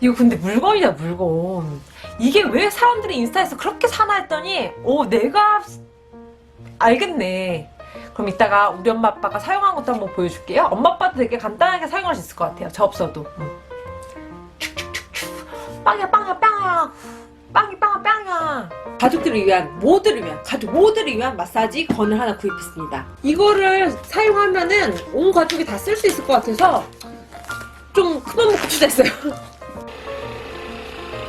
이거 근데 물건이야 물건. 이게 왜 사람들이 인스타에서 그렇게 사나 했더니 오 내가 알겠네. 그럼 이따가 우리 엄마 아빠가 사용한 것도 한번 보여줄게요. 엄마 아빠도 되게 간단하게 사용할 수 있을 것 같아요. 저 없어도. 응. 빵야 빵야 빵야 빵이 빵야 빵야 가족들을 위한 모두를 위한 가족 모두를 위한 마사지 건을 하나 구입했습니다. 이거를 사용하면은 온 가족이 다 쓸 수 있을 것 같아서 좀 큰맘 먹고 투자했어요.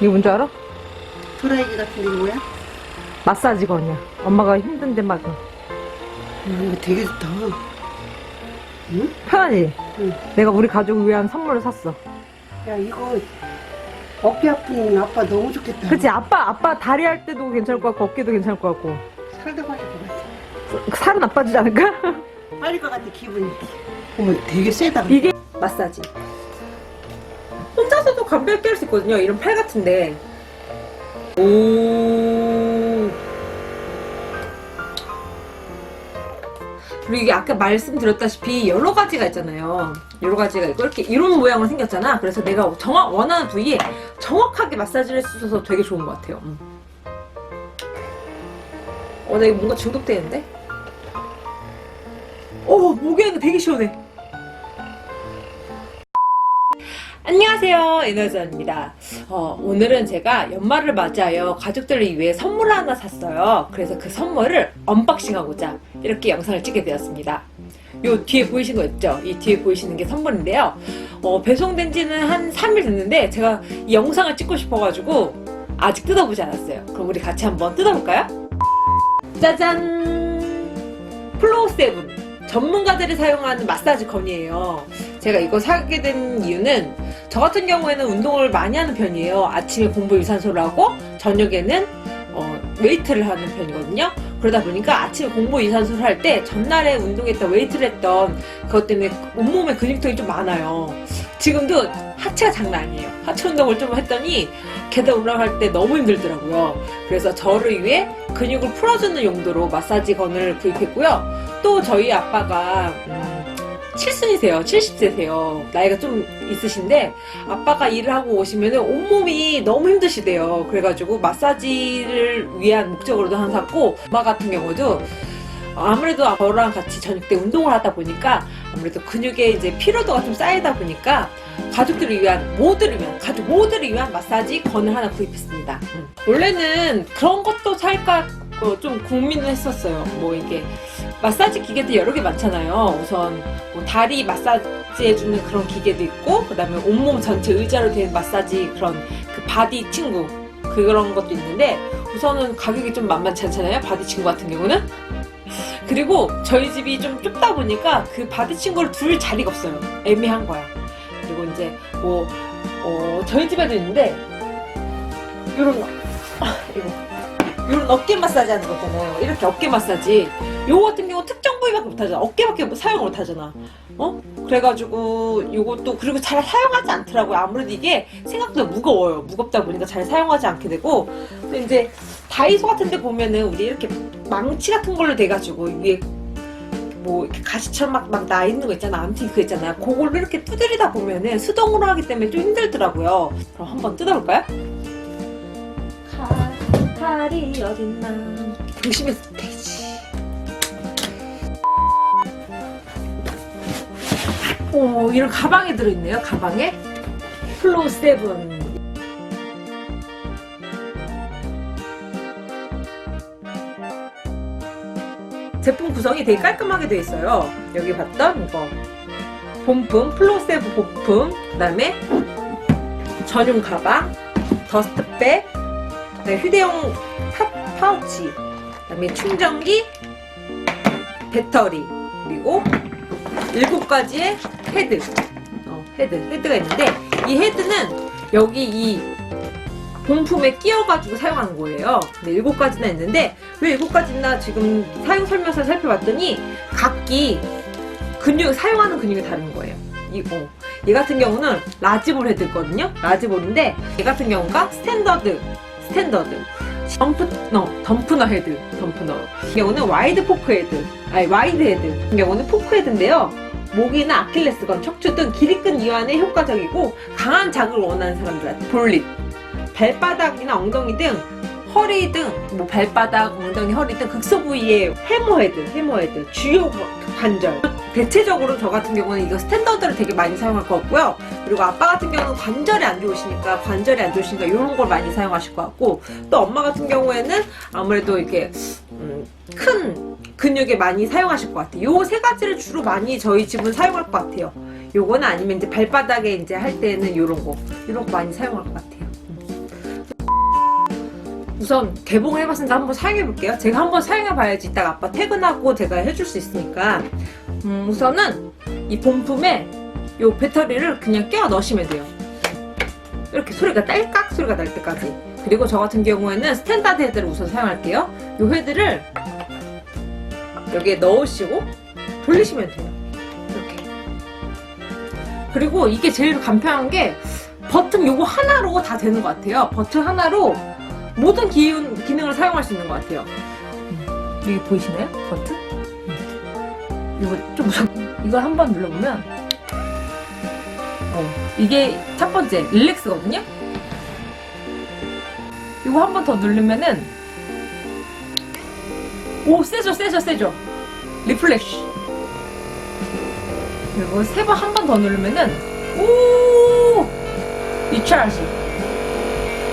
이거 뭔지 알아? 도라이기 같은 게 뭐야? 마사지 건이야. 엄마가 힘든데 막 음, 이거 되게 좋다. 응? 편하지? 응. 내가 우리 가족을 위한 선물을 샀어. 야, 이거 어깨 아픈 아빠 너무 좋겠다. 그치 아빠 아빠 다리 할 때도 괜찮을 것 같고 어깨도 괜찮을 것 같고 살도 빠질 것 같아. 살은 나빠지지 않을까? 빠질 것 같아, 기분이. 어머, 되게 세다. 이게 마사지. 혼자서도 간편하게 할수 있거든요. 이런 팔 같은데. 오. 그리고 이게 아까 말씀드렸다시피 여러 가지가 있잖아요. 여러 가지가 있고 이렇게 이런 모양으로 생겼잖아. 그래서 내가 정확 원하는 부위에 정확하게 마사지를 있어서 되게 좋은 것 같아요. 음. 어, 나 이거 뭔가 중독되는데? 오, 목에는 되게 시원해. 안녕하세요 에너지입니다. 어, 오늘은 제가 연말을 맞이하여 가족들을 위해 선물을 하나 샀어요. 그래서 그 선물을 언박싱하고자 이렇게 영상을 찍게 되었습니다. 요 뒤에 보이시는 거 있죠? 이 뒤에 보이시는 게 선물인데요. 어, 배송된 지는 한 3일 됐는데 제가 이 영상을 찍고 싶어가지고 아직 뜯어보지 않았어요. 그럼 우리 같이 한번 뜯어볼까요? 짜잔! 플로우 세븐. 전문가들이 사용하는 마사지 건이에요. 제가 이거 사게 된 이유는 저 같은 경우에는 운동을 많이 하는 편이에요. 아침에 공부 유산소를 하고 저녁에는 어, 웨이트를 하는 편이거든요. 그러다 보니까 아침에 공부 유산소를 할 때 전날에 운동했던 웨이트를 했던 그것 때문에 온몸에 근육통이 좀 많아요. 지금도 하체가 장난 아니에요. 하체 운동을 좀 했더니 계단 올라갈 때 너무 힘들더라고요. 그래서 저를 위해 근육을 풀어주는 용도로 마사지 건을 구입했고요. 또 저희 아빠가 음, 칠순이세요. 70세세요. 나이가 좀 있으신데 아빠가 일을 하고 오시면 온몸이 너무 힘드시대요. 그래가지고 마사지를 위한 목적으로도 하나 샀고 엄마 같은 경우도 아무래도 저랑 같이 저녁 때 운동을 하다 보니까 아무래도 근육에 이제 피로도가 좀 쌓이다 보니까 가족들을 위한 모두를 위한 가족 모두를 위한 마사지 건을 하나 구입했습니다. 음. 원래는 그런 것도 살까 어, 좀 고민을 했었어요. 뭐 이게 마사지 기계도 여러 개 많잖아요. 우선 뭐 다리 마사지 해주는 그런 기계도 있고 그 다음에 온몸 전체 의자로 된 마사지 그런 그 바디 친구 그런 것도 있는데 우선은 가격이 좀 만만치 않잖아요. 바디 친구 같은 경우는 그리고 저희 집이 좀 좁다 보니까 그 바디 친구를 둘 자리가 없어요. 애매한 거야. 그리고 이제 뭐 어, 저희 집에도 있는데 요런 거 아, 이거 요런 어깨 마사지 하는 거 있잖아요. 이렇게 어깨 마사지. 요거 같은 경우 특정 부위밖에 못 하잖아. 어깨밖에 사용을 못 하잖아. 어? 그래가지고 요것도 그리고 잘 사용하지 않더라고요. 아무래도 이게 생각보다 무거워요. 무겁다 보니까 잘 사용하지 않게 되고 근데 이제 다이소 같은 데 보면은 우리 이렇게 망치 같은 걸로 돼가지고 위에 뭐 이렇게 가시처럼 막, 막 나 있는 거 있잖아. 아무튼 그거 있잖아요. 그걸로 이렇게 두드리다 보면은 수동으로 하기 때문에 좀 힘들더라고요. 그럼 한번 뜯어볼까요? 칼, 칼이 어딨나. 조심해서 되지. 오, 이런 가방에 들어있네요. 가방에. 플로우 세븐. 제품 구성이 되게 깔끔하게 되어 있어요. 여기 봤던 이거 본품, 플로세브 본품, 그 다음에 전용 가방, 더스트백, 그다음에 휴대용 파, 파우치, 그다음에 충전기, 배터리, 그리고 일곱 가지의 헤드, 어, 헤드, 헤드가 있는데 이 헤드는 여기 이 본품에 끼워가지고 사용하는 거예요. 근데 일곱 가지나 있는데 왜 일곱 가지나 지금 사용 설명서를 살펴봤더니 각기 근육 사용하는 근육이 다른 거예요. 이거 얘 같은 경우는 라지볼 헤드거든요. 라지볼인데 얘 같은 경우가 스탠더드 스탠더드 덤프 너 덤프너 헤드 덤프너 이 경우는 와이드 포크 헤드 아니 와이드 헤드 이 경우는 포크 헤드인데요. 목이나 아킬레스건, 척추 등끈 이완에 효과적이고 강한 자극을 원하는 사람들한테 볼릿, 발바닥이나 엉덩이 등 허리 등 뭐 발바닥, 엉덩이, 허리 등 극소 부위에 해머헤드, 해머헤드, 주요 관절. 대체적으로 저 같은 경우는 이거 스탠더드를 되게 많이 사용할 것 같고요. 그리고 아빠 같은 경우는 관절이 안 좋으시니까 관절이 안 좋으시니까 이런 걸 많이 사용하실 것 같고 또 엄마 같은 경우에는 아무래도 이렇게 음, 큰 근육에 많이 사용하실 것 같아요. 요 세 가지를 주로 많이 저희 집은 사용할 것 같아요. 요거는 아니면 이제 발바닥에 이제 할 때는 요런 거, 이런 거 많이 사용할 것 같아요. 우선 개봉을 해봤으니까 한번 사용해볼게요. 제가 한번 사용해봐야지 이따가 아빠 퇴근하고 제가 해줄 수 있으니까. 음, 우선은 이 본품에 요 배터리를 그냥 끼워 넣으시면 돼요. 이렇게 소리가 딸깍 소리가 날 때까지. 그리고 저 같은 경우에는 스탠다드 헤드를 우선 사용할게요. 요 헤드를 여기에 넣으시고 돌리시면 돼요. 이렇게. 그리고 이게 제일 간편한 게 버튼 요거 하나로 다 되는 것 같아요. 버튼 하나로 모든 기운, 기능을 사용할 수 있는 것 같아요. 음, 여기 보이시나요? 버튼? 음. 이거 좀 무섭 이걸 한번 눌러보면 어, 이게 첫 번째 릴렉스거든요? 이거 한 번 더 누르면은 오 세죠 세죠 세죠 리플렉시 그리고 세 번 한 번 더 누르면은 오 리차르지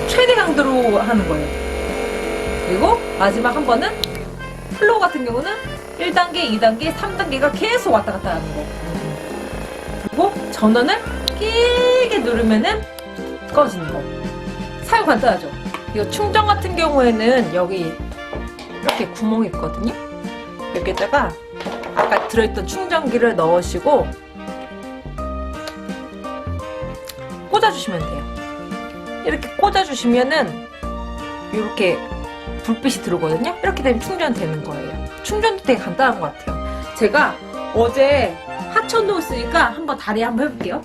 최대 강도로 하는 거예요 그리고 마지막 한 번은 플로우 같은 경우는 1단계, 2단계, 3단계가 계속 왔다 갔다 하는 거 그리고 전원을 길게 누르면은 꺼지는 거 사용 간단하죠 이거 충전 같은 경우에는 여기 이렇게 구멍이 있거든요. 여기에다가 아까 들어있던 충전기를 넣으시고 꽂아주시면 돼요. 이렇게 꽂아주시면은 이렇게 불빛이 들어오거든요. 이렇게 되면 충전되는 거예요. 충전도 되게 간단한 것 같아요. 제가 어제 하천도 있으니까 한번 다리 한번 해볼게요.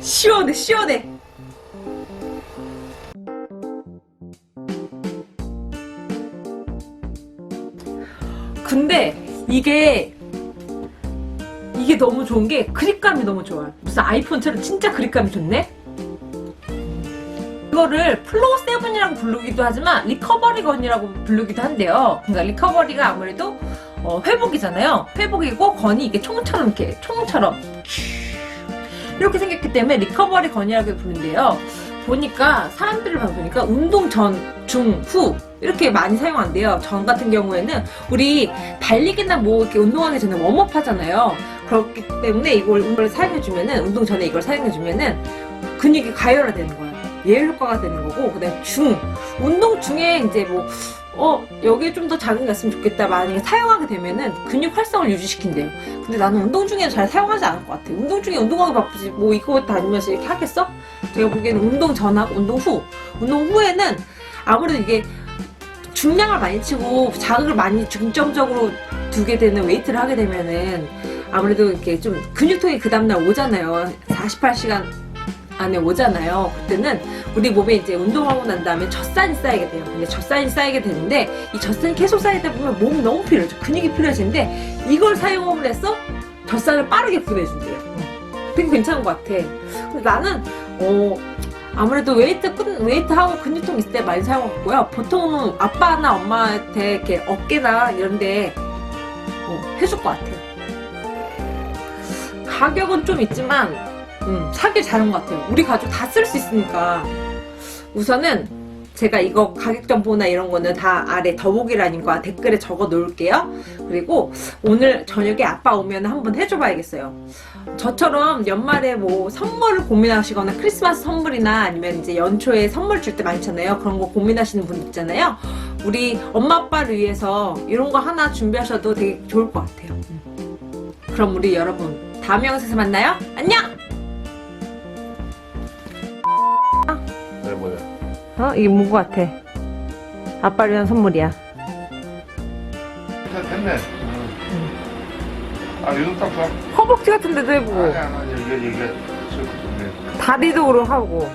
시원해, 시원해. 근데 이게 이게 너무 좋은 게 그립감이 너무 좋아요. 무슨 아이폰처럼 진짜 그립감이 좋네. 이거를 플로우 세븐이라고 부르기도 하지만 리커버리 건이라고 부르기도 한데요. 그러니까 리커버리가 아무래도 어, 회복이잖아요. 회복이고 건이 이게 총처럼 이렇게 총처럼 이렇게 생겼기 때문에 리커버리 건이라고 부르는데요. 보니까 사람들을 보니까 운동 전, 중, 후 이렇게 많이 사용한대요. 전 같은 경우에는 우리 달리기나 뭐 이렇게 운동하기 전에 웜업 하잖아요. 그렇기 때문에 이걸 이걸 사용해주면은 운동 전에 이걸 사용해주면은 근육이 가열화되는 거예요. 예열 효과가 되는 거고 그다음 중 운동 중에 이제 뭐 어, 여기에 좀 더 자극이 났으면 좋겠다. 만약에 사용하게 되면은 근육 활성을 유지시킨대요. 근데 나는 운동 중에는 잘 사용하지 않을 것 같아. 운동 중에 운동하기 바쁘지. 뭐 이거 다니면서 이렇게 하겠어? 제가 보기에는 운동 전하고 운동 후. 운동 후에는 아무래도 이게 중량을 많이 치고 자극을 많이 중점적으로 두게 되는 웨이트를 하게 되면은 아무래도 이렇게 좀 근육통이 그 다음날 오잖아요. 48시간 안에 오잖아요. 그때는 우리 몸에 이제 운동하고 난 다음에 젖산이 쌓이게 돼요. 근데 젖산이 쌓이게 되는데 이 젖산이 계속 쌓이다 보면 몸이 너무 필요해져. 근육이 필요해지는데 이걸 사용을 해서 젖산을 빠르게 보내준대요. 되게 괜찮은 것 같아. 근데 나는 어 아무래도 웨이트 끈 웨이트하고 근육통 있을 때 많이 사용하고요. 보통 아빠나 엄마한테 이렇게 어깨나 이런데 어, 해줄 것 같아요. 가격은 좀 있지만 음, 사길 잘한 것 같아요. 우리 가족 다 쓸 수 있으니까. 우선은 제가 이거 가격 정보나 이런 거는 다 아래 더보기란과 댓글에 적어 놓을게요. 그리고 오늘 저녁에 아빠 오면 한번 해줘 봐야겠어요. 저처럼 연말에 뭐 선물을 고민하시거나 크리스마스 선물이나 아니면 이제 연초에 선물 줄 때 많잖아요. 그런 거 고민하시는 분 있잖아요. 우리 엄마 아빠를 위해서 이런 거 하나 준비하셔도 되게 좋을 것 같아요. 음. 그럼 우리 여러분 다음 영상에서 만나요. 안녕! 어? 이게 뭔것 같아? 아빠를 위한 선물이야. 됐네. 아, 이거 딱 봐. 허벅지 같은 데도 해보고, 아니, 아니, 이게, 이게. 다리도 하고.